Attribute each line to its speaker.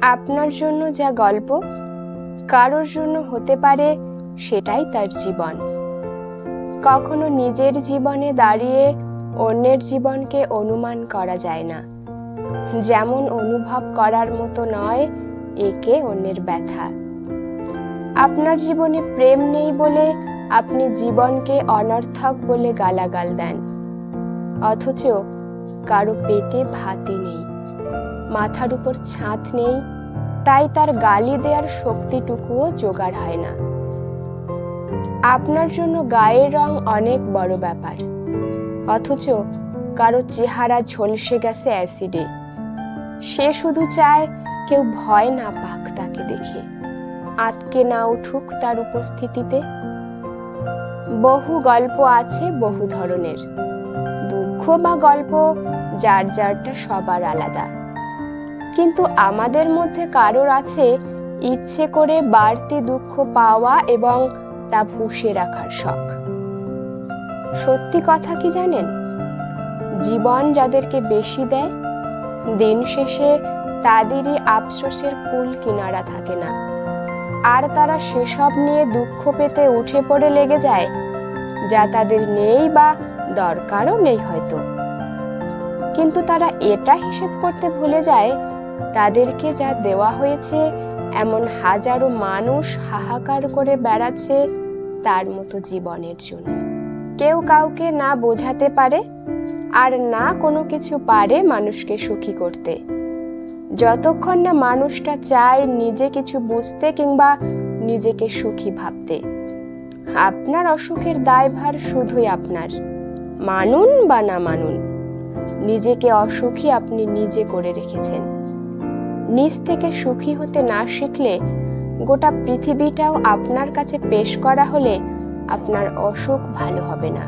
Speaker 1: আপনার জন্য যা গল্প, কারোর জন্য হতে পারে সেটাই তার জীবন। কখনো নিজের জীবনে দাঁড়িয়ে অন্যের জীবনকে অনুমান করা যায় না। যেমন অনুভব করার মতো নয়, একে অন্যের ব্যথা। আপনার জীবনে প্রেম নেই বলে আপনি জীবনকে অনর্থক বলে গালাগাল দেন। অথচ কারও পেটে ভাতই নেই। মাথার উপর ছাদ নেই, তাই তার গালি দেওয়ার শক্তিটুকুও জোগাড় হয় না। আপনার জন্য গায়ের রং অনেক বড় ব্যাপার। অথচ কারও চেহারা ঝলসে গেছে অ্যাসিডে সে শুধু চায় কেউ ভয় না পাক তাকে দেখে। আতকে না উঠুক তার উপস্থিতিতে। বহু গল্প আছে বহু ধরনের। দুঃখ বা গল্প, যার যারটা সবার আলাদা। কিন্তু আমাদের মধ্যে কারোর আছে ইচ্ছে করে বাড়তি দুঃখ পাওয়া এবং তা পুষে রাখার শখ। সত্যি কথা কি জানেন? জীবন যাদেরকে বেশি দেয়, দিন শেষে তাদেরই আফসোসের কুল কিনারা থাকে না। আর তারা সেসব নিয়ে দুঃখ পেতে উঠে পড়ে লেগে যায়, যা তাদের নেই বা দরকারও নেই হয়তো। কিন্তু তারা এটা হিসেব করতে ভুলে যায় তাদেরকে যা দেওয়া হয়েছে, এমন হাজারো মানুষ হাহাকার করে বেড়াচ্ছে তার মতো জীবনের জন্য। কেউ কাউকে না বোঝাতে পারে, আর না কোনো কিছু পারে মানুষকে সুখী করতে। যতক্ষণ না মানুষটা চায় নিজে কিছু বুঝতে কিংবা নিজেকে সুখী ভাবতে। আপনার অসুখের দায়ভার শুধুই আপনার, মানুন বা না মানুন। নিজেকে অসুখী আপনি নিজে করে রেখেছেন। নিজ থেকে সুখী হতে না শিখলে গোটা পৃথিবীটাও আপনার কাছে পেশ করা হলে আপনার অসুখ ভালো হবে না।